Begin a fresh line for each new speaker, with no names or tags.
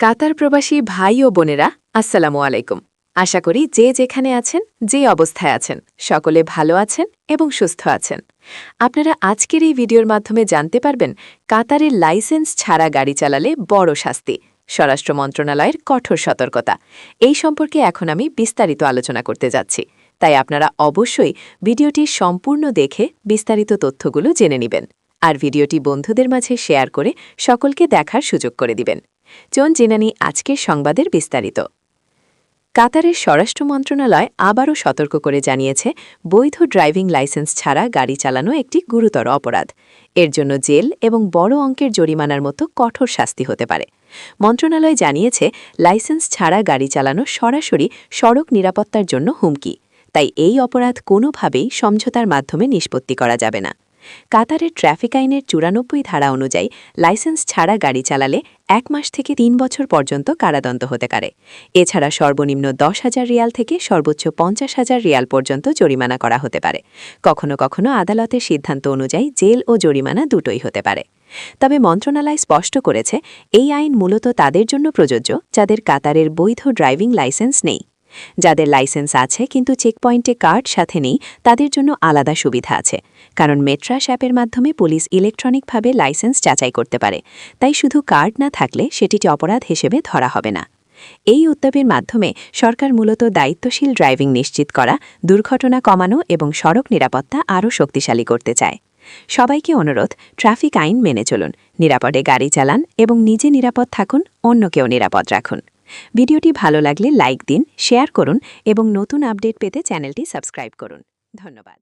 কাতার প্রবাসী ভাই ও বোনেরা, আসসালামু আলাইকুম। আশা করি যে যেখানে আছেন, যে অবস্থায় আছেন, সকলে ভালো আছেন এবং সুস্থ আছেন। আপনারা আজকের এই ভিডিওর মাধ্যমে জানতে পারবেন, কাতারের লাইসেন্স ছাড়া গাড়ি চালালে বড় শাস্তি, স্বরাষ্ট্র মন্ত্রণালয়ের কঠোর সতর্কতা। এই সম্পর্কে এখন আমি বিস্তারিত আলোচনা করতে যাচ্ছি। তাই আপনারা অবশ্যই ভিডিওটি সম্পূর্ণ দেখে বিস্তারিত তথ্যগুলো জেনে নেবেন। আর ভিডিওটি বন্ধুদের মাঝে শেয়ার করে সকলকে দেখার সুযোগ করে দিবেন। চন জেনানি আজকের সংবাদের বিস্তারিত। কাতারের স্বরাষ্ট্র মন্ত্রণালয় আবারও সতর্ক করে জানিয়েছে, বৈধ ড্রাইভিং লাইসেন্স ছাড়া গাড়ি চালানো একটি গুরুতর অপরাধ। এর জন্য জেল এবং বড় অঙ্কের জরিমানার মতো কঠোর শাস্তি হতে পারে। মন্ত্রণালয় জানিয়েছে, লাইসেন্স ছাড়া গাড়ি চালানো সরাসরি সড়ক নিরাপত্তার জন্য হুমকি। তাই এই অপরাধ কোনোভাবেই সমঝোতার মাধ্যমে নিষ্পত্তি করা যাবে না। কাতারের ট্রাফিক আইনের চুরানব্বই ধারা অনুযায়ী লাইসেন্স ছাড়া গাড়ি চালালে এক মাস থেকে তিন বছর পর্যন্ত কারাদণ্ড হতে পারে। এছাড়া সর্বনিম্ন দশ হাজার রিয়াল থেকে সর্বোচ্চ পঞ্চাশ হাজার রিয়াল পর্যন্ত জরিমানা করা হতে পারে। কখনো কখনো আদালতের সিদ্ধান্ত অনুযায়ী জেল ও জরিমানা দুটোই হতে পারে। তবে মন্ত্রণালয় স্পষ্ট করেছে, এই আইন মূলত তাদের জন্য প্রযোজ্য, যাদের কাতারের বৈধ ড্রাইভিং লাইসেন্স নেই। যাদের লাইসেন্স আছে কিন্তু চেকপয়েন্টে কার্ড সাথে নেই, তাদের জন্য আলাদা সুবিধা আছে। কারণ মেট্রাস অ্যাপের মাধ্যমে পুলিশ ইলেকট্রনিকভাবে লাইসেন্স যাচাই করতে পারে। তাই শুধু কার্ড না থাকলে সেটিটি অপরাধ হিসেবে ধরা হবে না। এই উদ্যোগের মাধ্যমে সরকার মূলত দায়িত্বশীল ড্রাইভিং নিশ্চিত করা, দুর্ঘটনা কমানো এবং সড়ক নিরাপত্তা আরও শক্তিশালী করতে চায়। সবাইকে অনুরোধ, ট্রাফিক আইন মেনে চলুন। নিরাপদে গাড়ি চালান এবং নিজে নিরাপদ থাকুন, অন্যকেও নিরাপদ রাখুন। ভিডিওটি ভালো লাগলে লাইক দিন, শেয়ার করুন এবং নতুন আপডেট পেতে চ্যানেলটি সাবস্ক্রাইব করুন। ধন্যবাদ।